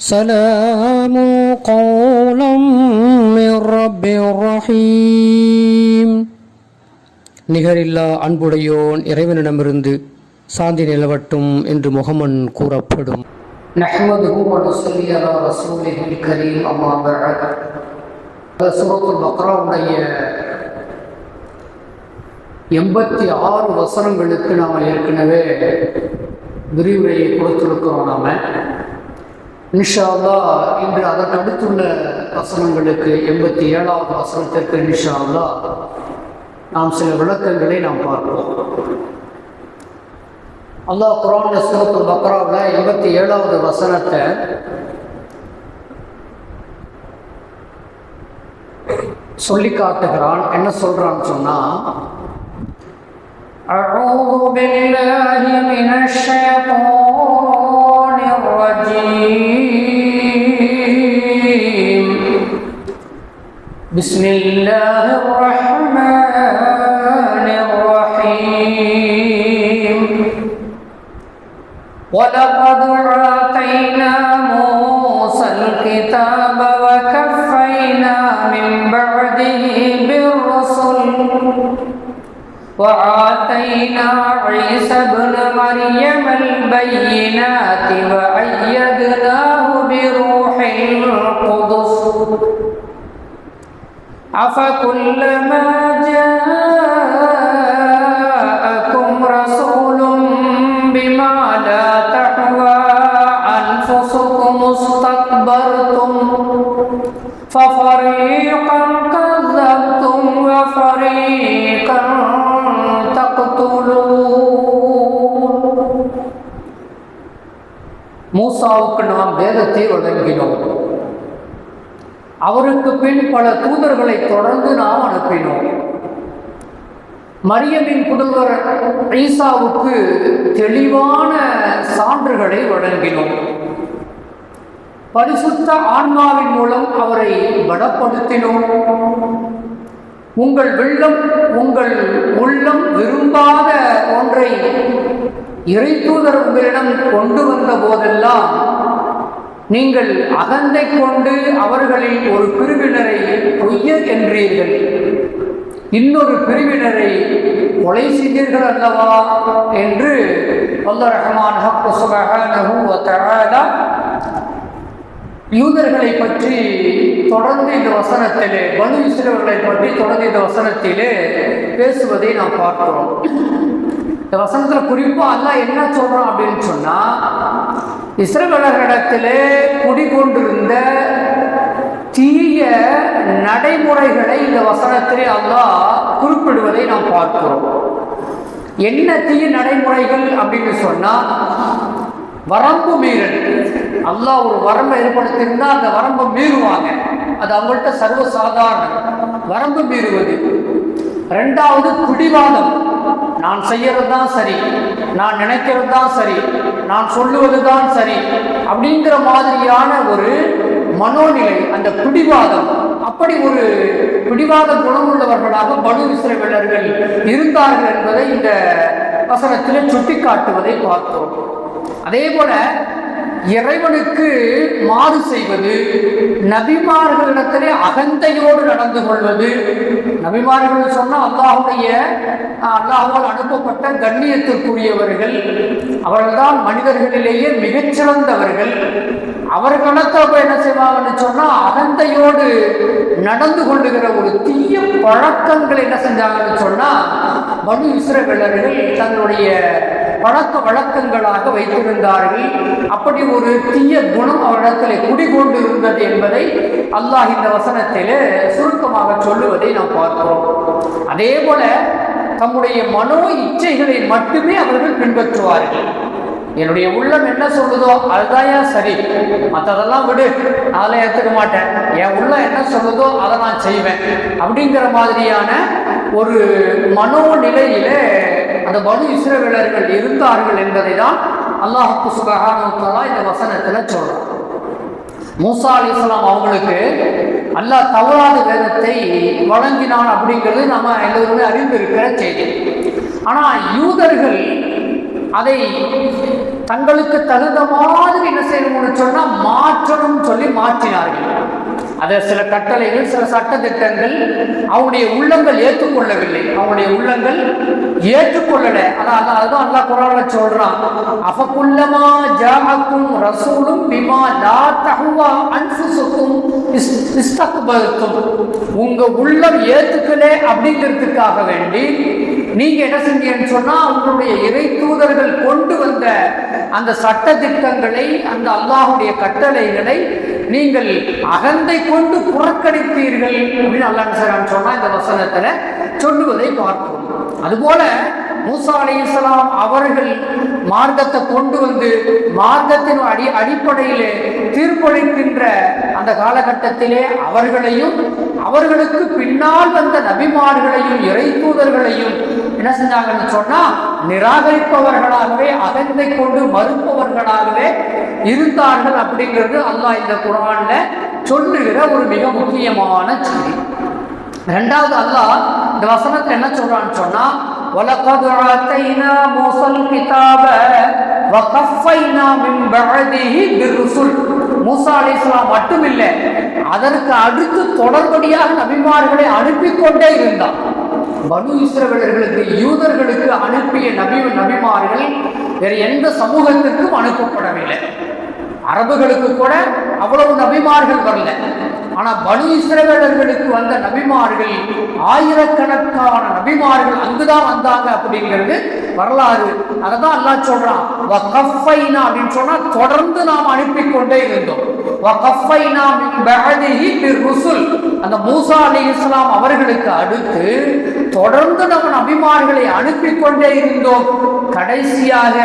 سلام قولا من رب رحيم நிகரில்லா அன்புடையோன் இறைவனிடமிருந்து சாந்தி நிலவட்டும் என்று முகமன் கூறப்படும் نحمده ونصلي على رسوله الكريم أما بعد சூரத்துல் பக்ராவுடைய எண்பத்தி ஆறு வசனங்களுக்கு நாம் ஏற்கனவே விரிவுரையை கொடுத்துருக்கிறோம் நாம இன்ஷா அல்லாஹ் இன்று அதற்கு அடுத்துள்ள வசனங்களுக்கு எண்பத்தி ஏழாவது வசனத்திற்கு இன்ஷா அல்லாஹ் நாம் சில விளக்கங்களை நாம் பார்ப்போம் அல்லாஹ் குரான் சூரத்துல் பக்ராவில் எண்பத்தி ஏழாவது வசனத்தை சொல்லி காட்டுகிறான் என்ன சொல்றான்னு சொன்னா أعوذ بالله من الشيطان الرجيم بسم الله الرحمن الرحيم. ولقد آتينا موسى الكتاب وكفينا من بعده بالرسل. وآتينا عيسى ابن مريم البينات وأيدناه أفكلما جاءكم رسول بما لا تحوى أنفسكم استكبرتم ففريقا كذبتم وفريقا تقتلون மூசாவுக்கு நாம் வேதத்தை வழங்கினோம் அவருக்கு பின் பல தூதர்களை தொடர்ந்து நாம் அனுப்பினோம். மரியமின் புதல்வர் ஈசாவுக்கு தெளிவான சான்றுகளை வழங்கினோம். பரிசுத்த ஆன்மாவின் மூலம் அவரை பலப்படுத்தினோம். உங்கள் வெள்ளம் உங்கள் உள்ளம் விரும்பாத ஒன்றை இறை தூதர் உங்களிடம் கொண்டு வந்த போதெல்லாம் நீங்கள் அகந்தை கொண்டு அவர்களில் ஒரு பிரிவினரை பொய்யர் என்றீர்கள் இன்னொரு பிரிவினரை கொலை செய்தீர்கள் அல்லவா? என்று அல்ல ரஹ்மான் யூதர்களை பற்றி தொடர்ந்து இந்த வசனத்திலே பனு இஸ்ரேவர்களை பற்றி தொடர்ந்து இந்த வசனத்திலே பேசுவதை நாம் பார்க்கிறோம். இந்த வசனத்தில் குறிப்பாக அல்லாஹ் என்ன சொல்கிறோம் அப்படின்னு சொன்னால் இஸ்ரவேலர்களிடத்திலே குடிகொண்டிருந்த தீய நடைமுறைகளை இந்த வசனத்திலே அல்லாஹ் குறிப்பிடுவதை நாம் பார்க்கிறோம். என்ன தீய நடைமுறைகள் அப்படின்னு சொன்னால் வரம்பு மீறல். அல்லாஹ் ஒரு வரம்பை ஏற்படுத்தியிருந்தா அந்த வரம்பை மீறுவாங்க. அது அவங்கள்ட்ட சர்வ சாதாரணம் வரம்பு மீறுவது. ரெண்டாவது பிடிவாதம் நான் செய்யறது தான் சரி. நான் நினைக்கிறது தான் சரி. நான் சொல்லுவதுதான் சரி அப்படிங்கிற மாதிரியான ஒரு மனோநிலை அந்த பிடிவாதம். அப்படி ஒரு பிடிவாத குணமுள்ளவர்களாக படு இஸ்ரவேலர்கள் இருந்தார்கள் என்பதை இந்த வசனத்தில் சுட்டிக்காட்டுவதை பார்த்தோம். அதே போல இறைவனுக்கு மாறு செய்வது நபிமார்களிடத்திலே அகந்தையோடு நடந்து கொள்வது. நபிமார்கள் சொன்னால் அல்லாஹுடைய அல்லாஹால் அனுப்பப்பட்ட கண்ணியத்திற்குரியவர்கள் அவர்கள்தான் மனிதர்களிலேயே மிகச்சிறந்தவர்கள். அவர்களிடத்தை என்ன செய்வாங்கன்னு சொன்னால் அகந்தையோடு நடந்து கொள்ளுகிற ஒரு தீய பழக்கங்கள் என்ன செஞ்சாங்கன்னு சொன்னால் மனு இஸ்ரவேலர்கள் தங்களுடைய பழக்க வழக்கங்களாக வைத்திருந்தார்கள். அப்படி ஒரு தீய குணம் அவரிடத்தில் குடிகொண்டு இருந்தது என்பதை அல்லாஹ் இந்த வசனத்தில் சுருக்கமாக சொல்லுவதை நாம் பார்க்கிறோம். அதே போல தம்முடைய மனோ இச்சைகளை மட்டுமே அவர்கள் பின்பற்றுவார்கள். என்னுடைய உள்ளம் என்ன சொல்லுதோ அதுதான் சரி. மற்றதெல்லாம் விடு. அதெல்லாம் ஏற்றுக்க மாட்டேன். என் உள்ளம் என்ன சொல்லுதோ அதை நான் செய்வேன். அப்படிங்கிற மாதிரியான ஒரு மனோநிலையிலே அந்த மனு இஸ்ரவேலர்கள் இருந்தார்கள் என்பதை தான் அல்லாஹு சுபஹானுத்தலா இந்த வசனத்தில் சொல்றான். மூசா அலி இஸ்லாம் அவங்களுக்கு அல்லாஹ் தவறாத வேதத்தை வழங்கினான் அப்படிங்கிறது நம்ம எல்லோருமே அறிந்திருக்கிற செய்தி. ஆனால் யூதர்கள் அதை தங்களுக்கு தகுந்த மாதிரி என்ன செய்யணும்னு சொன்னால் மாற்றணும்னு சொல்லி மாற்றினார்கள். அதை சில கட்டளைகள் சில சட்ட திட்டங்கள் அவங்களுடைய உள்ளங்கள் ஏற்றுக்கொள்ளவில்லை. அவங்களுடைய உள்ளங்கள் ஏற்றுக்கொள்ளல. அதான் அதுதான் அல்லாஹ் குரான சொல்றான். அஃபகுல்லமா ஜாஅக்கும் ரசூலும் பிமா லா தஹ்வா அன்ஃபுசுக்கும் இஸ்- உங்க உள்ளம் ஏத்துக்கல அப்படிங்கிறதுக்காக வேண்டி நீங்க என்ன செஞ்சீங்கன்னு சொன்னா உங்களுடைய இறை தூதர்கள் கொண்டு வந்த அந்த சட்ட திட்டங்களை அந்த அல்லாஹுடைய கட்டளைகளை நீங்கள் அகந்தை கொண்டு புறக்கணித்தீர்கள் அப்படின்னு அல்லாஹ் சார் சொன்னா இந்த வசனத்துல சொல்லுவதை பார்ப்போம். அதுபோல மூசா அலைஹிஸ்ஸலாம் அவர்கள் மார்க்கத்தை கொண்டு வந்து மார்க்கத்தின் அடி அடிப்படையிலே தீர்ப்பளிக்கின்ற அந்த காலகட்டத்திலே அவர்களையும் அவர்களுக்கு பின்னால் வந்த நபிமார்களையும் இறை தூதர்களையும் என்ன செஞ்சாங்கன்னு சொன்னா நிராகரிப்பவர்களாகவே அகந்தை கொண்டு மறுப்பவர்களாகவே இருந்தார்கள் அப்படிங்கிறது அல்லாஹ் இந்த குரான்ல சொல்லுகிற ஒரு மிக முக்கியமான செய்தி ரெண்டாவது அல்லாஹ் இந்த வசனத்தை என்ன சொல்றான்னு சொன்னா وَلَقَدْ آتَيْنَا مُوسَى الْكِتَابَ وَقَفَّيْنَا مِنْ بَعْدِهِ بِالرُّسُلِ மூசா அலைஹிஸ்ஸலாம் மட்டுமில்லை அதற்கு அடுத்து தொடர்படியாக நபிமார்களை அனுப்பி கொண்டே இருந்தார் பனு இஸ்ரவேலர்களுக்கு யூதர்களுக்கு அனுப்பிய நபி நபிமார்கள் வேறு எந்த சமூகத்திற்கும் அனுப்பப்படவில்லை அரபுகளுக்கு கூட அவ்வளவு நபிமார்கள் வரல. ஆனா பனு இஸ்ரவேலர்களுக்கு வந்த நபிமார்கள் ஆயிரக்கணக்கான நபிமார்கள் அங்குதான் வந்தாங்க அப்படிங்கிறது வரலாறு. அததான் அல்லாஹ் சொல்றான் அப்படின்னு சொன்னா தொடர்ந்து நாம் அனுப்பி கொண்டே இருந்தோம். வகஃபைனா அந்த மூசா அலைஹிஸ்ஸலாம் அவர்களுக்கு அடுத்து தொடர்ந்து நம்ம நபிமார்களை அனுப்பி கொண்டே இருந்தோம். கடைசியாக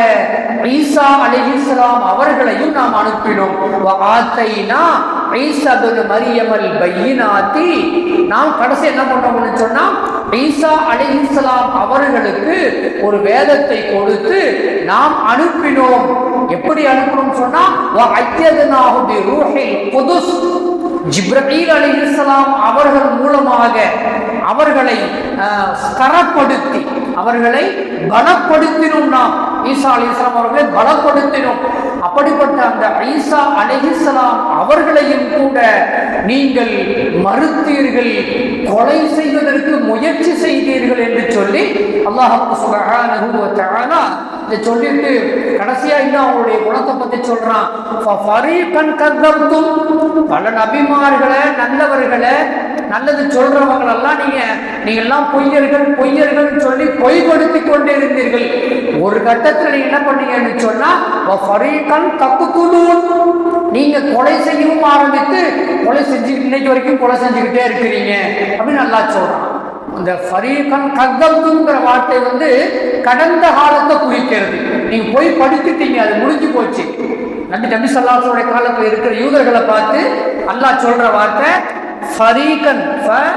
ஈசா அலிஹிஸ்லாம் அவர்களையும் நாம் அனுப்பினோம். வஆத்தைனா ஈசா பின் மரியமல் பையினாத்தி. நாம் கடைசி என்ன பண்ணோம்னு சொன்னா ஈசா அலிஹிஸ்லாம் அவர்களுக்கு ஒரு வேதத்தை கொடுத்து நாம் அனுப்பினோம். எப்படி அனுப்பணும் சொன்னா வஅய்யதுனாஹு புதுஸ் ரூஹில் அலி இஸ்லாம் அவர்கள் மூலமாக அவர்களை அஹ், அவர்களை பலப்படுத்தினோம் நாம். ஈசா அலிஸ்லாம் அவர்களை பலப்படுத்தினோம். அப்படிப்பட்ட அந்த ஈசா அலிஹிஸ்லாம் அவர்களையும் கூட நீங்கள் மறுத்தீர்கள் கொலை செய்வதற்கு முயற்சி செய்தீர்கள் என்று சொல்லி அல்லாஹ் சுப்ஹானஹு இதை சொல்லிட்டு கடைசியா இன்னும் அவங்களுடைய குணத்தை பத்தி சொல்றான். ஃபரீகன் பல நபிமார்களை நல்லவர்களை நல்லது சொல்றவங்களெல்லாம் நீங்க நீங்க எல்லாம் பொய்யர்கள் பொய்யர்கள் சொல்லி பொய்படுத்தி கொண்டே இருந்தீர்கள் ஒரு கட்டத்தில் நீங்க என்ன பண்ணீங்கன்னு சொன்னா கண் தக்குத்துலூன் நீங்க கொலை செய்யவும் ஆரம்பித்து கொலை செஞ்சு இன்னைக்கு வரைக்கும் கொலை செஞ்சுக்கிட்டே இருக்கிறீங்க. அப்படின்னு நல்லா சொல்றான். இந்த ஃபரீகன் கத்தப்துங்கிற வார்த்தை வந்து கடந்த காலத்தை குறிக்கிறது. நீங்க போய் படித்துட்டீங்க அது முடிஞ்சு போச்சு. நபி நபி சல்லாசோட காலத்தில் இருக்கிற யூதர்களை பார்த்து அல்லாஹ் சொல்ற வார்த்தை ஃபரீகன் ஃப-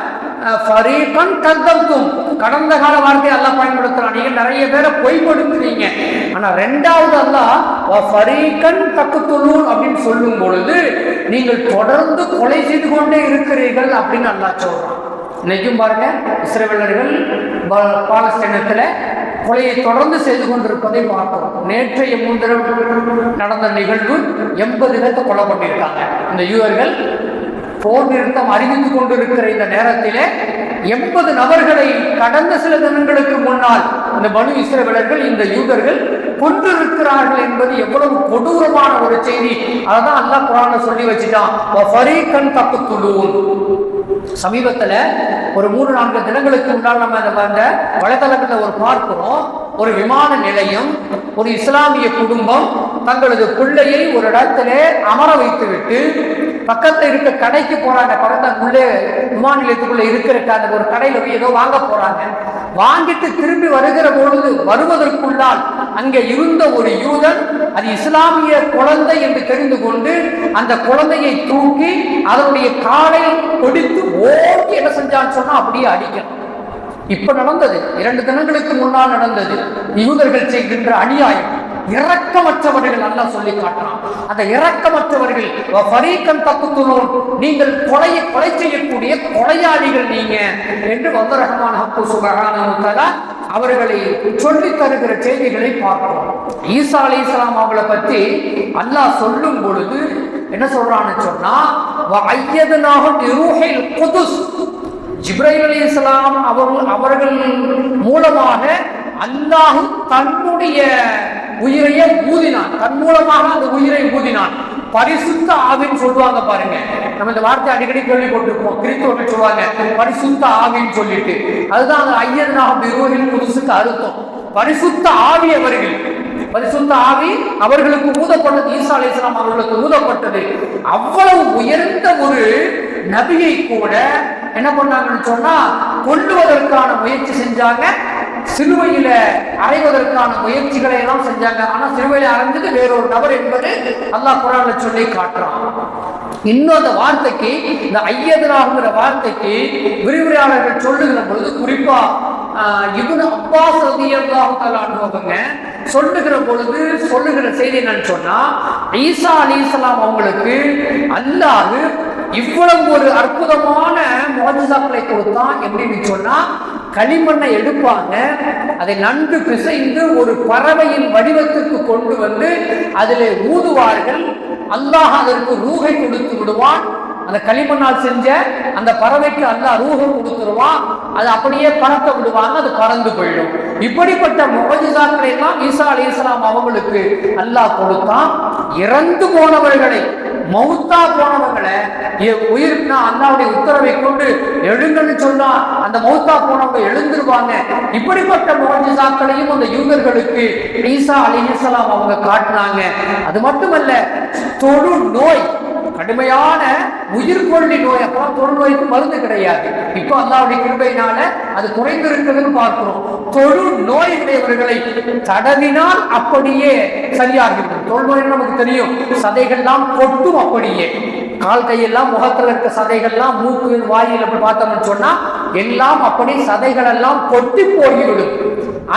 ஃபரீகன் கத்தப்தும் கடந்த கால வார்த்தையை அல்லாஹ் பயன்படுத்துறான். நீங்க நிறைய பேரை பொய் கொடுக்குறீங்க. ஆனா ரெண்டாவது அல்லாஹ் வ ஃபரீகன் தக்குத்துலூன் அப்படின்னு சொல்லும் பொழுது நீங்கள் தொடர்ந்து கொலை செய்து கொண்டே இருக்கிறீர்கள் அப்படின்னு அல்லாஹ் சொல்றான். இன்னைக்கும் பாருங்க இஸ்ரேலர்கள் ப- பாலஸ்தீனத்துல கொலையை தொடர்ந்து செய்து கொண்டிருப்பதை பார்க்கிறோம் நேற்றைய முன்தினம் நடந்த நிகழ்வு எண்பது பேர்த்த கொலை பண்ணியிருக்காங்க. இந்த யூவர்கள் போர் நிறுத்தம் அறிவித்துக் கொண்டிருக்கிற இந்த நேரத்திலே எண்பது நபர்களை கடந்த சில தினங்களுக்கு முன்னால் இந்த பனு இஸ்ரவேலர்கள் இந்த யூதர்கள் கொன்றிருக்கிறார்கள் என்பது எவ்வளவு கொடூரமான ஒரு செய்தி. அதான் அல்லா குரான்ல சொல்லி வச்சுட்டான். தப்பு தக்குத்துலூன் சமீபத்துல ஒரு மூணு நான்கு தினங்களுக்கு முன்னால் நம்ம அந்த அந்த ஒரு பார்க்கிறோம். ஒரு விமான நிலையம் ஒரு இஸ்லாமிய குடும்பம் தங்களது பிள்ளையை ஒரு இடத்துல அமர வைத்துவிட்டு பக்கத்துல இருக்க கடைக்கு போறாங்க. பக்கத்துல உள்ளே விமான நிலையத்துக்குள்ள இருக்கிற அந்த ஒரு கடையில போய் ஏதோ வாங்க போறாங்க. வாங்கிட்டு திரும்பி வருகிற பொழுது வருவதற்குள்ளால் அங்கே இருந்த ஒரு யூதன் அது இஸ்லாமிய குழந்தை என்று தெரிந்து கொண்டு அந்த குழந்தையை தூக்கி அதனுடைய காலை கொடுத்து ஓடி என்ன செஞ்சான்னு சொன்னா அப்படியே அடிக்கணும் இப்ப நடந்தது. இரண்டு தினங்களுக்கு முன்னால் நடந்தது. யூதர்கள் செய்கின்ற அநியாயம். இரக்கமற்றவர்கள் நல்லா சொல்லி காட்டுறான். அந்த இரக்கமற்றவர்கள் ஃபரீக்கன் தப்புத்துலோன் நீங்கள் கொலையை கொலை செய்யக்கூடிய கொலையாளிகள் நீங்க என்று வந்த ரஹ்மான் ஹக்கு சுபகான அவர்களை சொல்லி தருகிற செய்திகளை பார்க்கிறோம். ஈசா அலி இஸ்லாம் அவளை பத்தி அல்லாஹ் சொல்லும் பொழுது என்ன சொல்றான்னு சொன்னா குதுஸ். ஜிப்ரைல் அலி இஸ்லாம் அவர்கள் அவர்கள் மூலமாக அல்லாஹ் தன்னுடைய உயிரையே ஊதினான். தன் மூலமாக அந்த உயிரை ஊதினான். பரிசுத்த ஆவின்னு சொல்லுவாங்க பாருங்க. நம்ம இந்த வார்த்தை அடிக்கடி கேள்விப்பட்டிருப்போம். கிறிஸ்தவர்கள் சொல்லுவாங்க பரிசுத்த ஆவின்னு சொல்லிட்டு. அதுதான் அந்த ஐயனாக பிரோகின் புதுசுக்கு அர்த்தம். பரிசுத்த ஆவி அவர்கள். பரிசுத்த ஆவி அவர்களுக்கு ஊதப்பட்டது. ஈசா அலிஸ்லாம் அவர்களுக்கு ஊதப்பட்டது. அவ்வளவு உயர்ந்த ஒரு நபியை கூட என்ன பண்ணாங்கன்னு சொன்னா கொள்ளுவதற்கான முயற்சி செஞ்சாங்க. சிலுவையில அறைவதற்கான முயற்சிகளை எல்லாம் செஞ்சாங்க. ஆனா சிலுவையில அறைஞ்சது வேறொரு நபர் என்பது அல்லாஹ் குரான்ல சொல்லி காட்டுறான். இன்னும் அந்த வார்த்தைக்கு இந்த ஐயதனாகுங்கிற வார்த்தைக்கு விரிவுரையாளர்கள் சொல்லுகிற பொழுது குறிப்பா இவனு அப்பாஸ் அவங்க சொல்லுகிற பொழுது சொல்லுகிற செய்தி என்னன்னு சொன்னா ஈசா அலிஸ்லாம் அவங்களுக்கு அல்லாது இவ்வளவு ஒரு அற்புதமான மோஜிசாக்களை கொடுத்தான். எப்படின்னு சொன்னா களிமண்ணை எடுப்பாங்க. அதை நன்கு பிசைந்து ஒரு பறவையின் வடிவத்துக்கு கொண்டு வந்து அதில் ஊதுவார்கள். அல்லாஹ் அதற்கு ரூகை கொடுத்து விடுவான். அந்த களிமண்ணால் செஞ்ச அந்த பறவைக்கு அல்லாஹ் ரூகம் கொடுத்துருவான். அது அப்படியே பறக்க விடுவாங்க அது பறந்து போயிடும். இப்படிப்பட்ட முகஜிதாக்களை எல்லாம் ஈசா அலி இஸ்லாம் அவங்களுக்கு அல்லாஹ் கொடுத்தான். இறந்து போனவர்களை மௌத்தா போனவங்களை எ- உயிர்னா அல்லாவுடைய உத்தரவை கொண்டு எழுங்கன்னு சொன்னா அந்த மௌத்தா போனவங்க எழுந்துருவாங்க. இப்படிப்பட்ட மோஜிசாக்களையும் அந்த யூதர்களுக்கு ஈசா அலிஹலாம் அவங்க காட்டினாங்க. அது மட்டுமல்ல தொழு நோய் கடுமையான உயிர்கொள்ளி நோய் அப்புறம் தொழு நோய்க்கு மருந்து கிடையாது. இப்போ அல்லாவுடைய கிருபையினால அது குறைந்திருக்குதுன்னு பார்க்கிறோம். தொழு நோய் உடையவர்களை தடவினால் அப்படியே சரியாகிவிடும். தோல்வாய் நமக்கு தெரியும். சதைகள்லாம் கொட்டும் அப்படியே. கால் கையெல்லாம் முகத்துல இருக்க சதைகள்லாம் மூக்கு வாயில் அப்படி பார்த்தோம்னு சொன்னா எல்லாம் அப்படி சதைகள் எல்லாம் கொட்டி போய்விடும்.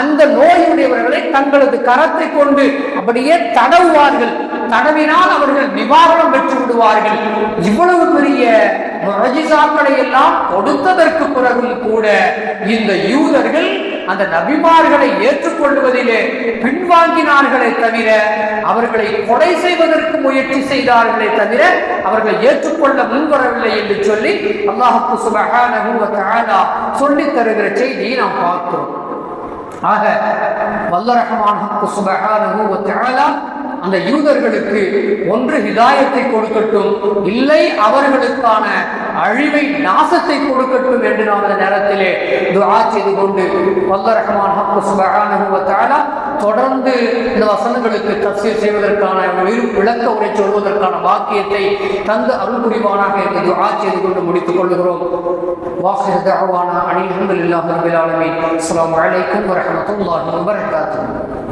அந்த நோயுடையவர்களை தங்களது கரத்தை கொண்டு அப்படியே தடவுவார்கள். தடவினால் அவர்கள் நிவாரணம் பெற்று விடுவார்கள். இவ்வளவு பெரிய முரஜிசாக்களை எல்லாம் கொடுத்ததற்கு பிறகும் கூட இந்த யூதர்கள் அந்த நபிமார்களை ஏற்றுக்கொள்வதிலே பின்வாங்கினார்களே தவிர அவர்களை கொலை செய்வதற்கு முயற்சி செய்தார்களே தவிர அவர்களை ஏற்றுக்கொள்ள முன்வரவில்லை என்று சொல்லி அல்லாஹுக்கு சுபஹானஹு சொல்லி சொல்லித் தருகிற செய்தியை நாம் பார்க்கிறோம் ஆக வல்லரகமான சுபஹானஹு அந்த யூதர்களுக்கு ஒன்று ஹிதாயத்தை கொடுக்கட்டும் இல்லை அவர்களுக்கான அழிவை நாசத்தை கொடுக்கட்டும் என்று நாம் அந்த நேரத்திலே துஆ செய்து கொண்டு வல்ல ரஹமான் சுபஹானஹு தொடர்ந்து இந்த வசனங்களுக்கு தஃசீர் செய்வதற்கான விரு- விளக்க உரை சொல்வதற்கான வாக்கியத்தை தந்து அருள் புரிவானாக என்று செய்து கொண்டு முடித்துக் கொள்கிறோம். வாஹிர் தஅவானா இல்லாமல் ஹம்துலில்லாஹி ரப்பில் ஆலமீன். அஸ்ஸலாமு அலைக்கும் வரஹ்மத்துல்லாஹி